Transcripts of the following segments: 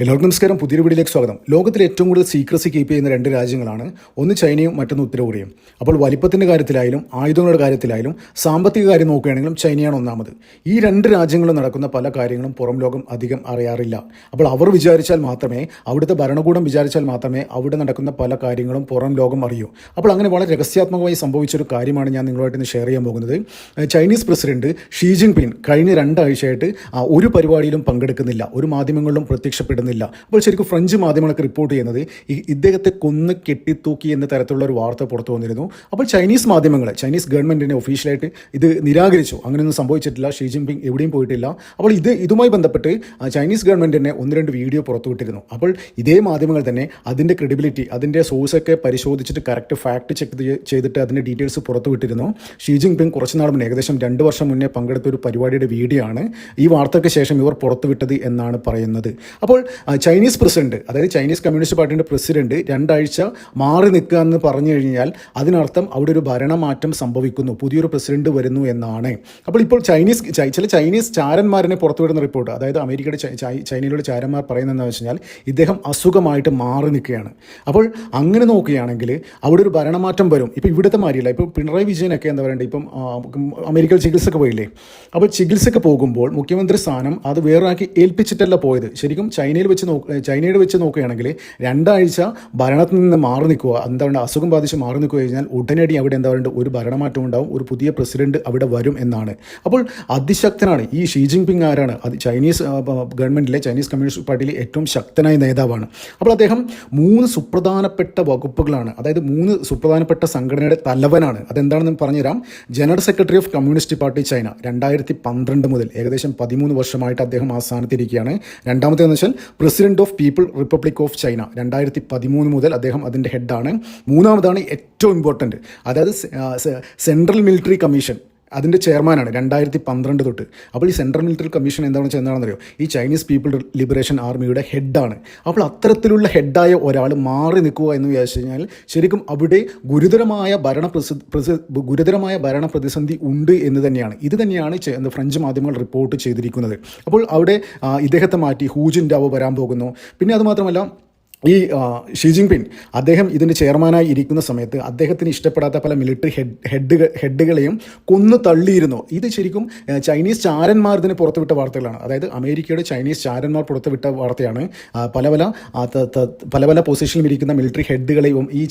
എല്ലാവർക്കും നമസ്കാരം. പുതിയൊരു വീഡിയോയിലേക്ക് സ്വാഗതം. ലോകത്തിൽ ഏറ്റവും കൂടുതൽ സീക്രസി കീപ്പ് ചെയ്യുന്ന രണ്ട് രാജ്യങ്ങളാണ് ഒന്ന് ചൈനയും മറ്റൊന്ന് ഉത്തര കൊറിയയും അപ്പോൾ വലിപ്പത്തിന്റെ കാര്യത്തിലായാലും ആയുധങ്ങളുടെ കാര്യത്തിലായാലും സാമ്പത്തിക കാര്യം നോക്കുകയാണെങ്കിലും ചൈനയാണ് ഒന്നാമത്. ഈ രണ്ട് രാജ്യങ്ങളും നടക്കുന്ന പല കാര്യങ്ങളും പുറം ലോകം അധികം അറിയാറില്ല. അപ്പോൾ അവർ വിചാരിച്ചാൽ മാത്രമേ അവിടുത്തെ ഭരണകൂടം വിചാരിച്ചാൽ മാത്രമേ അവിടെ നടക്കുന്ന പല കാര്യങ്ങളും പുറം ലോകം അറിയൂ. അപ്പോൾ അങ്ങനെ വളരെ രഹസ്യാത്മകമായി സംഭവിച്ചൊരു കാര്യമാണ് ഞാൻ നിങ്ങളുമായിട്ട് ഷെയർ ചെയ്യാൻ പോകുന്നത്. Chinese president Xi Jinping കഴിഞ്ഞ രണ്ടാഴ്ചയായിട്ട് ഒരു പരിപാടിയിലും പങ്കെടുക്കുന്നില്ല. ഒരു മാധ്യമങ്ങളിലും പ്രത്യക്ഷപ്പെടുന്നില്ല അപ്പോൾ ശരിക്കും ഫ്രഞ്ച് മാധ്യമങ്ങളൊക്കെ റിപ്പോർട്ട് ചെയ്യുന്നത് ഈ ഇദ്ദേഹത്തെ കൊന്ന് കെട്ടിത്തൂക്കി എന്ന തരത്തിലുള്ള ഒരു വാർത്ത പുറത്തു വന്നിരുന്നു. അപ്പോൾ ചൈനീസ് മാധ്യമങ്ങൾ ചൈനീസ് ഗവൺമെന്റിനെ ഒഫീഷ്യലായിട്ട് ഇത് നിരാകരിച്ചു. അങ്ങനെയൊന്നും സംഭവിച്ചിട്ടില്ല. ഷീ ജിൻപിങ് എവിടെയും പോയിട്ടില്ല. അപ്പോൾ ഇത് ഇതുമായി ബന്ധപ്പെട്ട് ചൈനീസ് ഗവൺമെന്റ് തന്നെ ഒന്ന് രണ്ട് വീഡിയോ പുറത്തുവിട്ടിരുന്നു അപ്പോൾ ഇതേ മാധ്യമങ്ങൾ തന്നെ അതിന്റെ ക്രെഡിബിലിറ്റി അതിന്റെ സോഴ്സൊക്കെ പരിശോധിച്ചിട്ട് കറക്റ്റ് ഫാക്ട് ചെക്ക് ചെയ്തിട്ട് അതിന്റെ ഡീറ്റെയിൽസ് പുറത്തുവിട്ടിരുന്നു ഷീ ജിൻ പിങ് കുറച്ച് നാൾ മുന്നേ ഏകദേശം രണ്ട് വർഷം മുന്നേ പങ്കെടുത്ത ഒരു പരിപാടിയുടെ വീഡിയോ ആണ്. ഈ വാർത്തയ്ക്ക് ശേഷം ഇവർ പുറത്തുവിട്ടത് എന്നാണ് പറയുന്നത്. അപ്പോൾ ചൈനീസ് പ്രസിഡന്റ് അതായത് ചൈനീസ് കമ്മ്യൂണിസ്റ്റ് പാർട്ടിയുടെ പ്രസിഡന്റ് രണ്ടാഴ്ച മാറി നിൽക്കുക എന്ന് പറഞ്ഞു കഴിഞ്ഞാൽ അതിനർത്ഥം അവിടെ ഒരു ഭരണമാറ്റം സംഭവിക്കുന്നു. പുതിയൊരു പ്രസിഡന്റ് വരുന്നു എന്നാണ്. അപ്പോൾ ഇപ്പോൾ ചൈനീസ് ചില ചൈനീസ് ചാരന്മാരനെ പുറത്തുവിടുന്ന റിപ്പോർട്ട് അതായത് അമേരിക്കയുടെ ചൈനയിലുള്ള ചാരന്മാർ പറയുന്നതെന്ന് വെച്ച് കഴിഞ്ഞാൽ ഇദ്ദേഹം അസുഖമായിട്ട് മാറി നിൽക്കുകയാണ്. അപ്പോൾ അങ്ങനെ നോക്കുകയാണെങ്കിൽ അവിടെ ഒരു ഭരണമാറ്റം വരും. ഇപ്പോൾ ഇവിടുത്തെ മാരിയല്ല ഇപ്പോൾ പിണറായി വിജയനൊക്കെ എന്താ പറയണ്ടേ ഇപ്പം അമേരിക്കയിൽ ചികിത്സക്ക് പോയില്ലേ? അപ്പോൾ ചികിത്സക്ക് പോകുമ്പോൾ മുഖ്യമന്ത്രി സ്ഥാനം അത് വേറൊരാക്കി ഏൽപ്പിച്ചിട്ടല്ല പോയത്. ശരിക്കും ചൈനയിൽ വെച്ച് നോക്ക് ചൈനയുടെ വെച്ച് നോക്കുകയാണെങ്കിൽ രണ്ടാഴ്ച ഭരണത്തിൽ നിന്ന് മാറി നിൽക്കുക എന്താ പറയുക അസുഖം ബാധിച്ച് മാറി നിൽക്കുക കഴിഞ്ഞാൽ ഉടനടി അവിടെ എന്താ പറയുക ഒരു ഭരണമാറ്റം ഉണ്ടാവും ഒരു പുതിയ പ്രസിഡന്റ് അവിടെ വരും എന്നാണ്. അപ്പോൾ അതിശക്തനാണ് ഈ ഷീ ജിങ് പിങ് ആരാണ്? അത് ചൈനീസ് ഗവൺമെന്റിലെ ചൈനീസ് കമ്മ്യൂണിസ്റ്റ് പാർട്ടിയിലെ ഏറ്റവും ശക്തനായ നേതാവാണ്. അപ്പോൾ അദ്ദേഹം മൂന്ന് സുപ്രധാനപ്പെട്ട വകുപ്പുകളാണ് അതായത് മൂന്ന് സുപ്രധാനപ്പെട്ട സംഘടനയുടെ തലവനാണ്. അതെന്താണെന്ന് പറഞ്ഞുതരാം. General secretary of communist party China രണ്ടായിരത്തി പന്ത്രണ്ട് മുതൽ ഏകദേശം പതിമൂന്ന് വർഷമായിട്ട് അദ്ദേഹം ആ സ്ഥാനത്തിരിക്കുകയാണ് രണ്ടാമത്തേന്ന് വെച്ചാൽ president of people republic of China രണ്ടായിരത്തി പതിമൂന്ന് മുതൽ അദ്ദേഹം അതിന്റെ ഹെഡാണ് മൂന്നാമതാണ് ഏറ്റവും ഇമ്പോർട്ടന്റ് അതായത് സെൻട്രൽ മിലിറ്ററി കമ്മീഷൻ അതിന്റെ ചെയർമാനാണ് രണ്ടായിരത്തി പന്ത്രണ്ട് തൊട്ട്. അപ്പോൾ ഈ സെൻട്രൽ മിലിറ്ററി കമ്മീഷൻ എന്താണ് വെച്ചാൽ എന്താണെന്നറിയോ? ഈ ചൈനീസ് പീപ്പിൾ ലിബറേഷൻ ആർമിയുടെ ഹെഡാണ് അപ്പോൾ അത്തരത്തിലുള്ള ഹെഡായ ഒരാൾ മാറി നിൽക്കുക എന്ന് വിചാരിച്ചു കഴിഞ്ഞാൽ ശരിക്കും അവിടെ ഗുരുതരമായ ഭരണ ഗുരുതരമായ ഭരണ പ്രതിസന്ധി ഉണ്ട് എന്ന് തന്നെയാണ്. ഇത് തന്നെയാണ് ഫ്രഞ്ച് മാധ്യമങ്ങൾ റിപ്പോർട്ട് ചെയ്തിരിക്കുന്നത്. അപ്പോൾ അവിടെ ഇദ്ദേഹത്തെ മാറ്റി ഹൂജിൻ രാവോ വരാൻ പോകുന്നു. പിന്നെ അതുമാത്രമല്ല ഈ ഷി ഷീ ജിങ് പിൻ അദ്ദേഹം ഇതിന്റെ ചെയർമാനായി ഇരിക്കുന്ന സമയത്ത് അദ്ദേഹത്തിന് ഇഷ്ടപ്പെടാത്ത പല മിലിറ്ററി ഹെഡ് ഹെഡുകൾ ഹെഡുകളെയും കൊന്നു തള്ളിയിരുന്നു. ഇത് ശരിക്കും ചൈനീസ് ചാരന്മാർ ഇതിന് പുറത്തുവിട്ട വാർത്തകളാണ്. അതായത് അമേരിക്കയുടെ ചൈനീസ് ചാരന്മാർ പുറത്തുവിട്ട വാർത്തയാണ്. പല പല പല പല പൊസിഷനിൽ ഇരിക്കുന്ന മിലിറ്ററി ഹെഡുകളെയും ഈ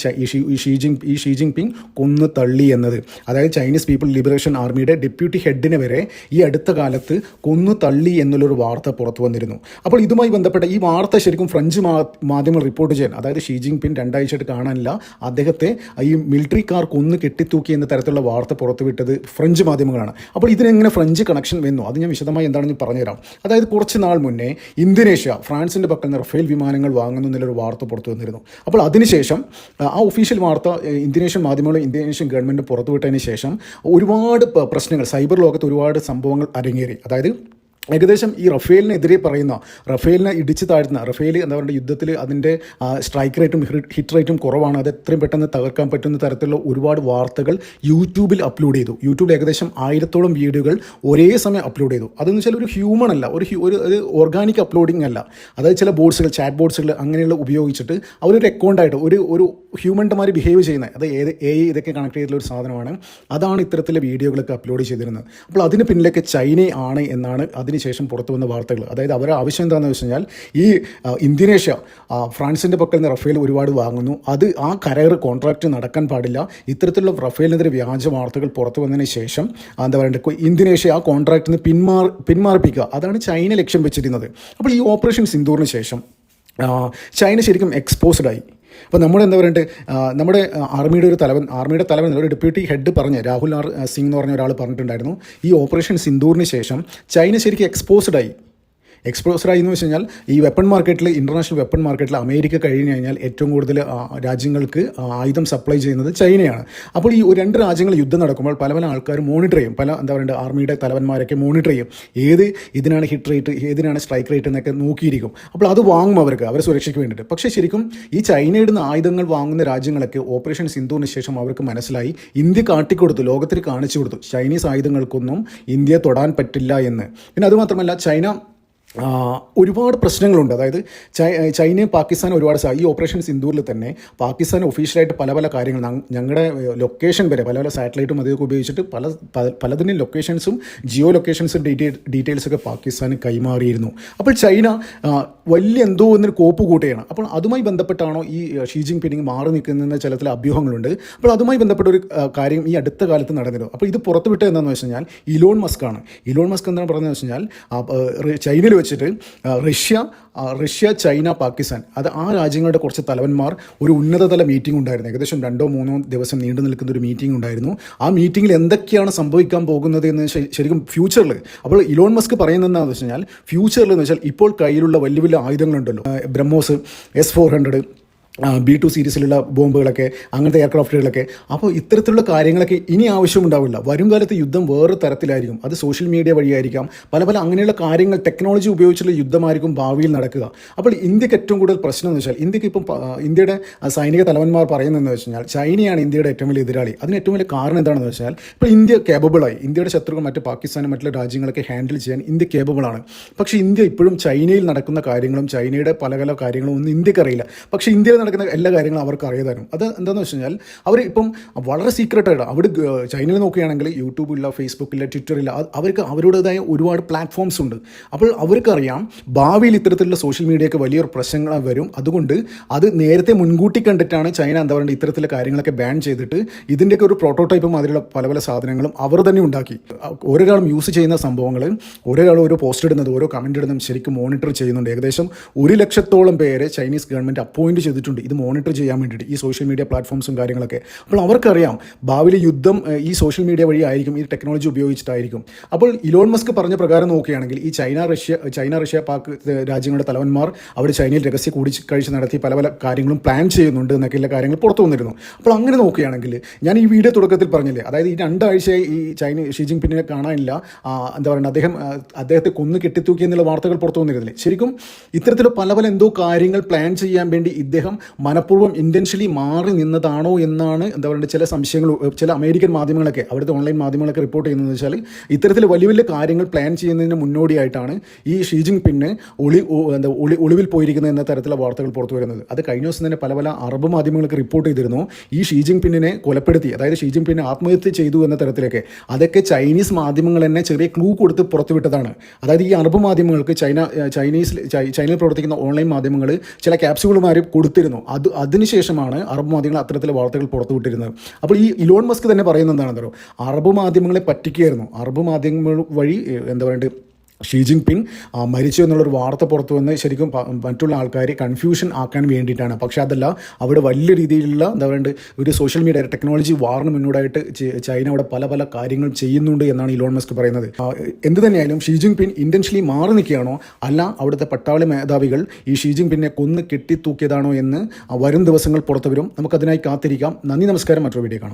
ഷീ ജിങ് ഈ ഷീ ജിങ് പിങ് കൊന്നു തള്ളി എന്നത്. അതായത് ചൈനീസ് പീപ്പിൾ ലിബറേഷൻ ആർമിയുടെ ഡെപ്യൂട്ടി ഹെഡിനെ വരെ ഈ അടുത്ത കാലത്ത് കൊന്നു തള്ളി എന്നുള്ളൊരു വാർത്ത പുറത്തു വന്നിരുന്നു. അപ്പോൾ ഇതുമായി ബന്ധപ്പെട്ട ഈ വാർത്ത ശരിക്കും ഫ്രഞ്ച് മാധ്യമങ്ങൾ റിപ്പോർട്ട് ചെയ്യാൻ. അതായത് ഷീ ജിങ് പിൻ രണ്ടാഴ്ചയായിട്ട് കാണാനില്ല. അദ്ദേഹത്തെ ഈ മിലിറ്ററിക്കാർ കൊന്ന് കെട്ടിത്തൂക്കി എന്ന തരത്തിലുള്ള വാർത്ത പുറത്തുവിട്ടത് ഫ്രഞ്ച് മാധ്യമങ്ങളാണ്. അപ്പോൾ ഇതിനെങ്ങനെ ഫ്രഞ്ച് കണക്ഷൻ വന്നു? അത് ഞാൻ വിശദമായി എന്താണെന്ന് പറഞ്ഞുതരാം. അതായത് കുറച്ച് നാൾ മുന്നേ ഇന്തോനേഷ്യ ഫ്രാൻസിന്റെ പക്കൽ നിന്ന് റഫേൽ വിമാനങ്ങൾ വാങ്ങുന്നു എന്നുള്ളൊരു വാർത്ത പുറത്തു വന്നിരുന്നു. അപ്പോൾ അതിനുശേഷം ആ ഒഫീഷ്യൽ വാർത്ത ഇന്തോനേഷ്യൻ മാധ്യമങ്ങളും ഇന്തോനേഷ്യൻ ഗവൺമെന്റ് പുറത്തുവിട്ടതിന് ശേഷം ഒരുപാട് പ്രശ്നങ്ങൾ സൈബർ ലോകത്ത് ഒരുപാട് സംഭവങ്ങൾ അരങ്ങേറി. അതായത് ഏകദേശം ഈ റഫേലിനെതിരെ പറയുന്ന റഫേലിനെ ഇടിച്ച് താഴ്ത്തുന്ന റഫേൽ എന്താ പറയുക യുദ്ധത്തിൽ അതിന്റെ സ്ട്രൈക്ക് റേറ്റും ഹിറ്റ് റേറ്റും കുറവാണ്. അത് എത്രയും പെട്ടെന്ന് തകർക്കാൻ പറ്റുന്ന തരത്തിലുള്ള ഒരുപാട് വാർത്തകൾ യൂട്യൂബിൽ അപ്ലോഡ് ചെയ്തു. യൂട്യൂബിൽ ഏകദേശം ആയിരത്തോളം വീഡിയോകൾ ഒരേ സമയം അപ്ലോഡ് ചെയ്തു. അതെന്ന് വെച്ചാൽ ഒരു ഹ്യൂമൺ അല്ല ഒരു ഒരു ഓർഗാനിക് അപ്ലോഡിംഗ് അല്ല. അതായത് ചില ബോർഡ്സുകൾ ചാറ്റ് ബോർഡ്സുകൾ അങ്ങനെയുള്ള ഉപയോഗിച്ചിട്ട് അവരൊരു അക്കൗണ്ടായിട്ട് ഒരു ഒരു ഹ്യൂമന്റെ മാതിരി ബിഹേവ് ചെയ്യുന്നത് അത് ഏത് എ ഇതൊക്കെ കണക്ട് ചെയ്തിട്ടുള്ള ഒരു സാധനമാണ്. അതാണ് ഇത്തരത്തിലെ വീഡിയോകളൊക്കെ അപ്ലോഡ് ചെയ്തിരുന്നത്. അപ്പോൾ അതിന് പിന്നിലൊക്കെ ചൈന ആണ് എന്നാണ് അതിനുശേഷം പുറത്തു വന്ന വാർത്തകൾ. അതായത് അവരുടെ ആവശ്യം എന്താണെന്ന് വെച്ച് കഴിഞ്ഞാൽ ഈ ഇന്തോനേഷ്യ ഫ്രാൻസിന്റെ പക്കൽ നിന്ന് റഫേൽ ഒരുപാട് വാങ്ങുന്നു. അത് ആ കരാർ കോൺട്രാക്റ്റ് നടക്കാൻ പാടില്ല. ഇത്തരത്തിലുള്ള റഫേലിനെതിരെ വ്യാജ വാർത്തകൾ പുറത്തു വന്നതിന് ശേഷം എന്താ പറയുക ഇന്തോനേഷ്യ ആ കോൺട്രാക്റ്റിൽ നിന്ന് പിന്മാർ പിന്മാറിപ്പിക്കുക. അതാണ് ചൈന ലക്ഷ്യം വെച്ചിരുന്നത്. അപ്പോൾ ഈ ഓപ്പറേഷൻ സിന്ദൂറിന് ശേഷം ചൈന ശരിക്കും എക്സ്പോസ്ഡ് ആയി. അപ്പോൾ നമ്മൾ എന്താ പറയണ്ടേ നമ്മുടെ ആർമിയുടെ ഒരു തലവൻ ആർമിയുടെ തലവൻ ഒരു ഡെപ്യൂട്ടി ഹെഡ് പറഞ്ഞ് രാഹുൽ ആർ സിംഗ് എന്ന് പറഞ്ഞ ഒരാൾ പറഞ്ഞിട്ടുണ്ടായിരുന്നു. ഈ ഓപ്പറേഷൻ സിന്ദൂറിന് ശേഷം ചൈന ശരിക്കും എക്സ്പോസ്ഡ് ആയി. എക്സ്പോസ്ഡ് ആയി എന്ന് വെച്ച് കഴിഞ്ഞാൽ ഈ വെപ്പൺ മാർക്കറ്റിൽ ഇന്റർനാഷണൽ വെപ്പൺ മാർക്കറ്റിൽ അമേരിക്ക കഴിഞ്ഞ് കഴിഞ്ഞാൽ ഏറ്റവും കൂടുതൽ രാജ്യങ്ങൾക്ക് ആയുധം സപ്ലൈ ചെയ്യുന്നത് ചൈനയാണ്. അപ്പോൾ ഈ രണ്ട് രാജ്യങ്ങൾ യുദ്ധം നടക്കുമ്പോൾ പല പല ആൾക്കാർ മോണിറ്റർ ചെയ്യും. പല എന്താ പറയുക ആർമിയുടെ തലവന്മാരൊക്കെ മോണിറ്റർ ചെയ്യും. ഏത് ഇതിനാണ് ഹിറ്റ് റേറ്റ് ഏതിനാണ് സ്ട്രൈക്ക് റേറ്റ് എന്നൊക്കെ നോക്കിയിരിക്കും. അപ്പോൾ അത് വാങ്ങും അവർക്ക് അവരെ സുരക്ഷയ്ക്ക് വേണ്ടിയിട്ട്. പക്ഷേ ശരിക്കും ഈ ചൈനയുടെ നിന്ന് ആയുധങ്ങൾ വാങ്ങുന്ന രാജ്യങ്ങളൊക്കെ ഓപ്പറേഷൻ സിന്ധുവിന് ശേഷം അവർക്ക് മനസ്സിലായി. ഇന്ത്യ കാട്ടിക്കൊടുത്തു ലോകത്തിന് കാണിച്ചു കൊടുത്തു. ചൈനീസ് ആയുധങ്ങൾക്കൊന്നും ഇന്ത്യയെ തൊടാൻ പറ്റില്ല എന്ന്. പിന്നെ അതുമാത്രമല്ല ചൈന ഒരുപാട് പ്രശ്നങ്ങളുണ്ട്. അതായത് ചൈനയും പാകിസ്ഥാനും ഒരുപാട് ഈ ഓപ്പറേഷൻ സിന്ദൂരിൽ തന്നെ പാകിസ്ഥാൻ ഒഫീഷ്യലായിട്ട് പല പല കാര്യങ്ങൾ ഞങ്ങളുടെ ലൊക്കേഷൻ വരെ പല പല സാറ്റലൈറ്റും അതൊക്കെ ഉപയോഗിച്ചിട്ട് പല പലതിനും ലൊക്കേഷൻസും ജിയോ ലൊക്കേഷൻസും ഡീറ്റെയിൽ ഡീറ്റെയിൽസൊക്കെ പാകിസ്ഥാന് കൈമാറിയിരുന്നു. അപ്പോൾ ചൈന വലിയ എന്തോ എന്നൊരു കോപ്പ് കൂട്ടുകയാണ്. അപ്പോൾ അതുമായി ബന്ധപ്പെട്ടാണോ ഈ ഷീ ജിങ് പിന്നിങ് മാറി നിൽക്കുന്ന ചില ചില അഭ്യൂഹങ്ങളുണ്ട്. അപ്പോൾ അതുമായി ബന്ധപ്പെട്ട ഒരു കാര്യം ഈ അടുത്ത കാലത്ത് നടന്നിരുന്നു. അപ്പോൾ ഇത് പുറത്തുവിട്ടത് എന്താണെന്ന് വെച്ച് കഴിഞ്ഞാൽ ഇലോൺ മസ്ക് ആണ് ഇലോൺ മസ്ക് എന്താണ് പറഞ്ഞതെന്ന് വെച്ച് കഴിഞ്ഞാൽ ചൈനയിൽ വെച്ചിട്ട് റഷ്യ റഷ്യ ചൈന പാകിസ്ഥാൻ. അത് ആ രാജ്യങ്ങളുടെ കുറച്ച് തലവന്മാർ ഒരു ഉന്നതതല മീറ്റിംഗ് ഉണ്ടായിരുന്നു. ഏകദേശം രണ്ടോ മൂന്നോ ദിവസം നീണ്ടു നിൽക്കുന്ന ഒരു മീറ്റിംഗ് ഉണ്ടായിരുന്നു. ആ മീറ്റിംഗിൽ എന്തൊക്കെയാണ് സംഭവിക്കാൻ പോകുന്നത് എന്ന് ശരിക്കും ഫ്യൂച്ചറിൽ അപ്പോൾ ഇലോൺ മസ്ക് പറയുന്നത് എന്താണെന്ന് വെച്ച് കഴിഞ്ഞാൽ ഫ്യൂച്ചറിൽ എന്ന് വെച്ചാൽ ഇപ്പോൾ കയ്യിലുള്ള വലിയ വലിയ ആയുധങ്ങളുണ്ടല്ലോ. BrahMos S four hundred B two സീരീസിലുള്ള ബോംബുകളൊക്കെ അങ്ങനത്തെ എയർക്രാഫ്റ്റുകളൊക്കെ. അപ്പോൾ ഇത്തരത്തിലുള്ള കാര്യങ്ങളൊക്കെ ഇനി ആവശ്യമുണ്ടാവില്ല. വരും കാലത്ത് യുദ്ധം വേറെ തരത്തിലായിരിക്കും. അത് സോഷ്യൽ മീഡിയ വഴിയായിരിക്കാം. പല പല അങ്ങനെയുള്ള കാര്യങ്ങൾ ടെക്നോളജി ഉപയോഗിച്ചുള്ള യുദ്ധമായിരിക്കും ഭാവിയിൽ നടക്കുക. അപ്പോൾ ഇന്ത്യയ്ക്ക് ഏറ്റവും കൂടുതൽ പ്രശ്നം എന്ന് വെച്ചാൽ ഇന്ത്യയ്ക്ക് ഇപ്പം ഇന്ത്യയുടെ സൈനിക തലവന്മാർ പറയുന്നതെന്ന് വെച്ച് കഴിഞ്ഞാൽ ചൈനയാണ് ഇന്ത്യയുടെ ഏറ്റവും വലിയ എതിരാളി. അതിന് ഏറ്റവും വലിയ കാരണം എന്താണെന്ന് വെച്ചാൽ ഇപ്പോൾ ഇന്ത്യ കേബിളായി ഇന്ത്യയുടെ ശത്രുക്കൾ മറ്റ് പാകിസ്ഥാനും മറ്റുള്ള രാജ്യങ്ങളൊക്കെ ഹാൻഡിൽ ചെയ്യാൻ ഇന്ത്യ കേബിളാണ് പക്ഷേ ഇന്ത്യ ഇപ്പോഴും ചൈനയിൽ നടക്കുന്ന കാര്യങ്ങളും ചൈനയുടെ പല പല കാര്യങ്ങളും ഒന്നും ഇന്ത്യക്കറിയില്ല പക്ഷേ ഇന്ത്യയിൽ നടക്കുന്ന എല്ലാ കാര്യങ്ങളും അവർക്ക് അറിയാതാനും അത് എന്താണെന്ന് വെച്ച് കഴിഞ്ഞാൽ അവർ ഇപ്പം വളരെ സീക്രട്ടായിട്ട് അവിടെ ചൈനയിൽ നോക്കുകയാണെങ്കിൽ യൂട്യൂബില്ല ഫേസ്ബുക്കില്ല ട്വിറ്ററില്ല അവർക്ക് അവരുടേതായ ഒരുപാട് പ്ലാറ്റ്ഫോംസ് ഉണ്ട്. അപ്പോൾ അവർക്കറിയാം ഭാവിയിൽ ഇത്തരത്തിലുള്ള സോഷ്യൽ മീഡിയയൊക്കെ വലിയൊരു പ്രശ്നങ്ങൾ വരും. അതുകൊണ്ട് അത് നേരത്തെ മുൻകൂട്ടി കണ്ടിട്ടാണ് ചൈന എന്താ പറയുക ഇത്തരത്തിലുള്ള കാര്യങ്ങളൊക്കെ ബാൻ ചെയ്തിട്ട് ഇതിന്റെയൊക്കെ ഒരു പ്രോട്ടോടൈപ്പ് അതിലുള്ള പല പല സാധനങ്ങളും അവർ തന്നെ ഉണ്ടാക്കി. ഒരാളും യൂസ് ചെയ്യുന്ന സംഭവങ്ങൾ ഒരാളും ഓരോ പോസ്റ്റ് ഇടുന്നത് ഓരോ കമന്റ് ഇടുന്നതും ശരിക്കും മോണിറ്റർ ചെയ്യുന്നുണ്ട്. ഏകദേശം ഒരു ലക്ഷത്തോളം പേരെ ചൈനീസ് ഗവൺമെന്റ് അപ്പോയിന്റ് ചെയ്തിട്ടുണ്ട്. ഇത് മോണിറ്റർ ചെയ്യാൻ വേണ്ടിയിട്ട് ഈ സോഷ്യൽ മീഡിയ പ്ലാറ്റ്ഫോംസും കാര്യങ്ങളൊക്കെ. അപ്പോൾ അവർക്കറിയാം ഭാവിയിൽ യുദ്ധം ഈ സോഷ്യൽ മീഡിയ വഴി ആയിരിക്കും ഈ ടെക്നോളജി ഉപയോഗിച്ചിട്ടായിരിക്കും. അപ്പോൾ ഇലോൺ മസ്ക് പറഞ്ഞ പ്രകാരം നോക്കുകയാണെങ്കിൽ ഈ China Russia China Russia Pak രാജ്യങ്ങളുടെ തലവന്മാർ അവർ ചൈനയിൽ രഹസ്യ കൂടിക്കാഴ്ച നടത്തി പല പല കാര്യങ്ങളും പ്ലാൻ ചെയ്യുന്നുണ്ട് എന്നൊക്കെയുള്ള കാര്യങ്ങൾ പുറത്തു വന്നിരുന്നു. അപ്പോൾ അങ്ങനെ നോക്കുകയാണെങ്കിൽ ഞാൻ ഈ വീഡിയോ തുടക്കത്തിൽ പറഞ്ഞില്ലേ അതായത് ഈ രണ്ടാഴ്ചയായി ഈ ചൈന ഷീ ജിങ് കാണാനില്ല. എന്താ പറയുക അദ്ദേഹം അദ്ദേഹത്തെ കൊന്നു കെട്ടിത്തൂക്കി എന്നുള്ള വാർത്തകൾ പുറത്തു വന്നിരുന്നില്ലേ. ശരിക്കും ഇത്തരത്തിലുള്ള പല പല എന്തോ കാര്യങ്ങൾ പ്ലാൻ ചെയ്യാൻ വേണ്ടി ഇദ്ദേഹം മനഃപൂർവം ഇന്റൻഷ്യലി മാറി നിന്നതാണോ എന്നാണ് എന്താ പറയുക ചില സംശയങ്ങൾ ചില അമേരിക്കൻ മാധ്യമങ്ങളൊക്കെ അവിടുത്തെ ഓൺലൈൻ മാധ്യമങ്ങളൊക്കെ റിപ്പോർട്ട് ചെയ്യുന്നത് വെച്ചാൽ ഇത്തരത്തിൽ വലിയ വലിയ കാര്യങ്ങൾ പ്ലാൻ ചെയ്യുന്നതിന് മുന്നോടിയായിട്ടാണ് ഈ ഷീ ജിങ് പിന്ന് ഒളി എന്താ ഒളി ഒളിവിൽ പോയിരിക്കുന്നത് എന്ന തരത്തിലുള്ള വാർത്തകൾ പുറത്തു വരുന്നത്. അത് കഴിഞ്ഞ ദിവസം തന്നെ പല പല അറബ് മാധ്യമങ്ങൾക്ക് റിപ്പോർട്ട് ചെയ്തിരുന്നു. ഈ ഷീ ജിങ് പിന്നിനെ കൊലപ്പെടുത്തി അതായത് ഷീ ജിങ് പിന്നെ ആത്മഹത്യ ചെയ്തു എന്ന തരത്തിലൊക്കെ അതൊക്കെ ചൈനീസ് മാധ്യമങ്ങൾ തന്നെ ചെറിയ ക്ലൂ കൊടുത്ത് പുറത്തുവിട്ടതാണ്. അതായത് ഈ അറബ് മാധ്യമങ്ങൾക്ക് ചൈന ചൈനീസ് ചൈനയിൽ പ്രവർത്തിക്കുന്ന ഓൺലൈൻ മാധ്യമങ്ങൾ ചില ക്യാപ്സ്യൂളുമാർ കൊടുത്തിരുന്നു. അത് അതിനുശേഷമാണ് അറബ് മാധ്യമങ്ങൾ അത്തരത്തിലെ വാർത്തകൾ പുറത്തുവിട്ടിരുന്നത്. അപ്പോൾ ഈ ഇലോൺ മസ്ക് തന്നെ പറയുന്നത് എന്താണെന്നറിയോ? അറബ് മാധ്യമങ്ങളെ പറ്റിക്കുകയായിരുന്നു. അറബ് മാധ്യമങ്ങൾ വഴി എന്താ പറയുക ഷീ ജിങ് ആ, മരിച്ചു എന്നുള്ളൊരു വാർത്ത പുറത്തു വന്ന് ശരിക്കും മറ്റുള്ള ആൾക്കാരെ കൺഫ്യൂഷൻ ആക്കാൻ വേണ്ടിയിട്ടാണ്. പക്ഷേ അതല്ല അവിടെ വലിയ രീതിയിലുള്ള എന്താ പറയുക ഒരു സോഷ്യൽ മീഡിയ ടെക്നോളജി വാറിന് മുന്നോടായിട്ട് ചൈന അവിടെ പല പല കാര്യങ്ങൾ ചെയ്യുന്നുണ്ട് എന്നാണ് ഇലോൺ മസ്ക് പറയുന്നത്. എന്ത് തന്നെയായാലും ഷീ ജിങ് പിൻ ഇന്റൻഷ്യലി മാറി നിൽക്കുകയാണോ? അല്ല അവിടുത്തെ പട്ടാളി മേധാവികൾ ഈ ഷീ ജിങ് പിന്നെ കൊന്ന് കെട്ടിത്തൂക്കിയതാണോ എന്ന് വരും ദിവസങ്ങൾ പുറത്തു വരും. നമുക്കതിനായി കാത്തിരിക്കാം. നന്ദി നമസ്കാരം. മറ്റൊരു വീഡിയോ കാണാം.